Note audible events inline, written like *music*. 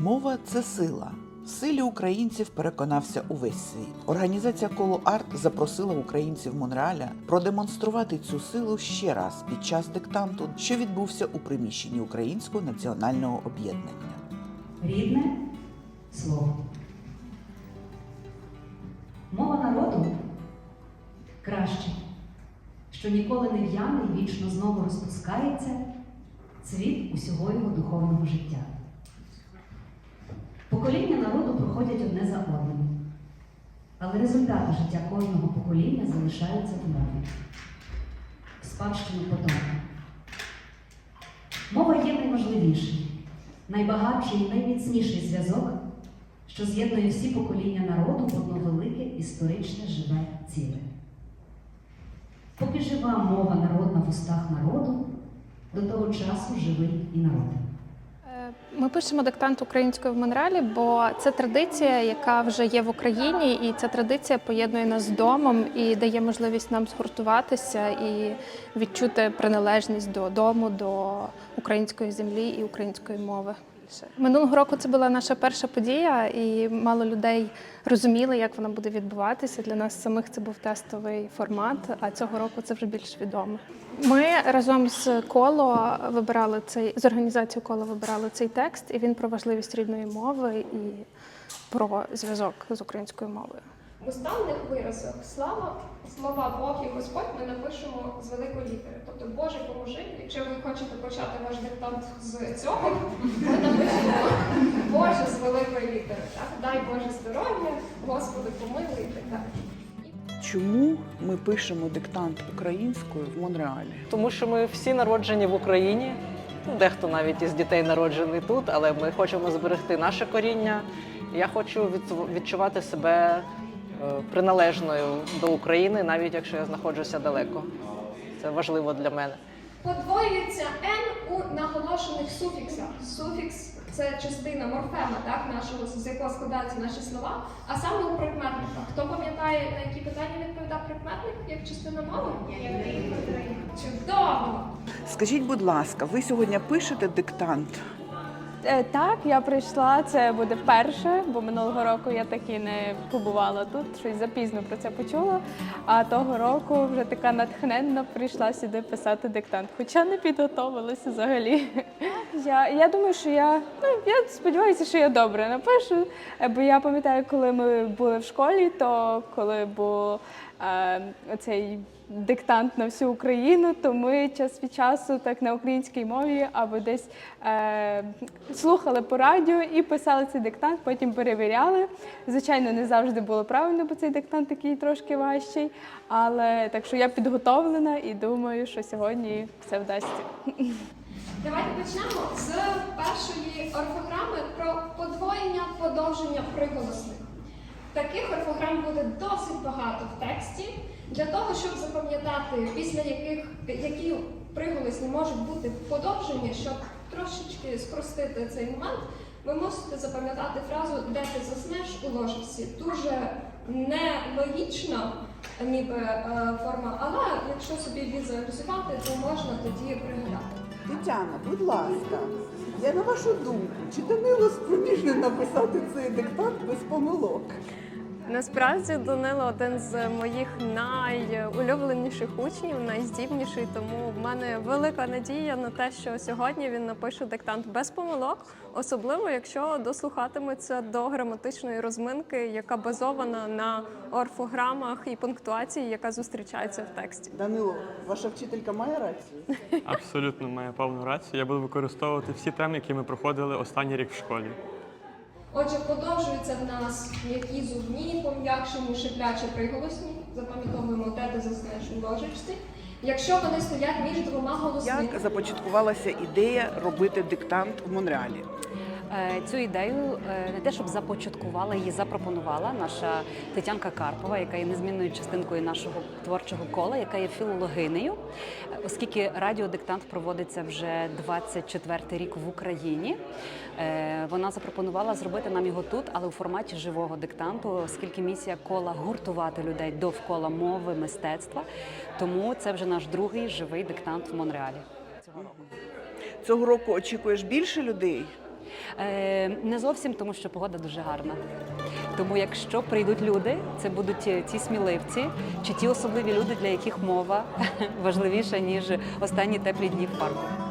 Мова це сила. В силі українців переконався увесь світ. Організація Коло Арт запросила українців Монреаля продемонструвати цю силу ще раз під час диктанту, що відбувся у приміщенні Українського національного об'єднання. Рідне слово. Мова народу краще, що ніколи не в'яне і вічно знову розпускається цвіт усього його духовного життя. Покоління народу проходять одне за одним, але результати життя кожного покоління залишаються в мові, в спадщину потомка. Мова є найважливіший, найбагатший і найміцніший зв'язок, що з'єднує всі покоління народу в одно велике історичне живе ціле. Поки жива мова народна в устах народу, до того часу живий і народ. Ми пишемо диктант українською в Монреалі, бо це традиція, яка вже є в Україні, і ця традиція поєднує нас з домом і дає можливість нам згуртуватися і відчути приналежність до дому, до української землі і української мови. Минулого року це була наша перша подія, і мало людей розуміли, як вона буде відбуватися. Для нас самих це був тестовий формат, а цього року це вже більш відомо. Ми разом з коло вибирали цей з організацією коло вибирали цей текст, і він про важливість рідної мови і про зв'язок з українською мовою. В уставних виразах слава, слова Бог і Господь ми напишемо з великої літери. Тобто Боже поможи. Якщо ви хочете почати ваш диктант з цього, ми напишемо Боже з великої літери. Так? Дай Боже здоров'я, Господи помилуй і так далі. Чому ми пишемо диктант українською в Монреалі? Тому що ми всі народжені в Україні. Ну, Дехто навіть із дітей народжений тут, але ми хочемо зберегти наше коріння. Я хочу відчувати себе приналежною до України, навіть якщо я знаходжуся далеко. Це важливо для мене. Подвоюється Н у наголошених суфіксах. Суфікс це частина морфема, так, нашого, з якого складаються наші слова, а саме у прикметниках. Хто пам'ятає, на які питання відповідав прикметник як частина мови? Чудово! Скажіть, будь ласка, ви сьогодні пишете диктант? Е, Так, я прийшла. Це буде вперше, бо минулого року я так і не побувала тут. Щось запізно про це почула. А того року вже така натхненна прийшла сюди писати диктант, хоча не підготовилася взагалі. Я, я думаю, що я ну я сподіваюся, що я добре напишу. Бо я пам'ятаю, коли ми були в школі, то коли був е, оцей диктант на всю Україну, то ми час від часу так на українській мові або десь е, слухали по радіо і писали цей диктант, потім перевіряли. Звичайно, не завжди було правильно, бо цей диктант такий трошки важчий. Але так що я підготовлена і думаю, що сьогодні все вдасться. Давайте почнемо з першої орфограми про подвоєння подовження приголосних. Таких орфограм буде досить багато в тексті. Для того, щоб запам'ятати, після яких які приголосні можуть бути подовжені, щоб трошечки спростити цей момент, ви мусите запам'ятати фразу де ти заснеш у ложечці. Дуже нелогічна ніби е, форма, але якщо собі візуалізувати, то можна тоді пригадати. Тетяна, будь ласка, я на вашу думку, чи Данило спроможний написати цей диктант без помилок? Насправді Данило один з моїх найулюбленіших учнів, найздібніший. Тому в мене велика надія на те, що сьогодні він напише диктант без помилок, особливо якщо дослухатиметься до граматичної розминки, яка базована на орфограмах і пунктуації, яка зустрічається в тексті. Данило, ваша вчителька має рацію? Абсолютно має повну рацію. Я буду використовувати всі теми, які ми проходили останній рік в школі. Отже, подовжуються в нас м'які зубні, пом'якшені шиплячі приголосні. Запам'ятовуємо, де ти заснеш у ложечці. Якщо вони стоять між двома голосними. Як започаткувалася ідея робити диктант в Монреалі? Е, Цю ідею е, не те, щоб започаткувала, її запропонувала наша Тетянка Карпова, яка є незмінною частинкою нашого творчого кола, яка є філологинею. Е, Оскільки радіодиктант проводиться вже 24 рік в Україні, вона запропонувала зробити нам його тут, але у форматі живого диктанту, оскільки місія кола гуртувати людей довкола мови, мистецтва. Тому це вже наш другий живий диктант в Монреалі. Цього року очікуєш більше людей? Е, Не зовсім, тому що погода дуже гарна. Тому, якщо прийдуть люди, це будуть е, ті сміливці чи ті особливі люди, для яких мова *laughs* важливіша ніж останні теплі дні в парку.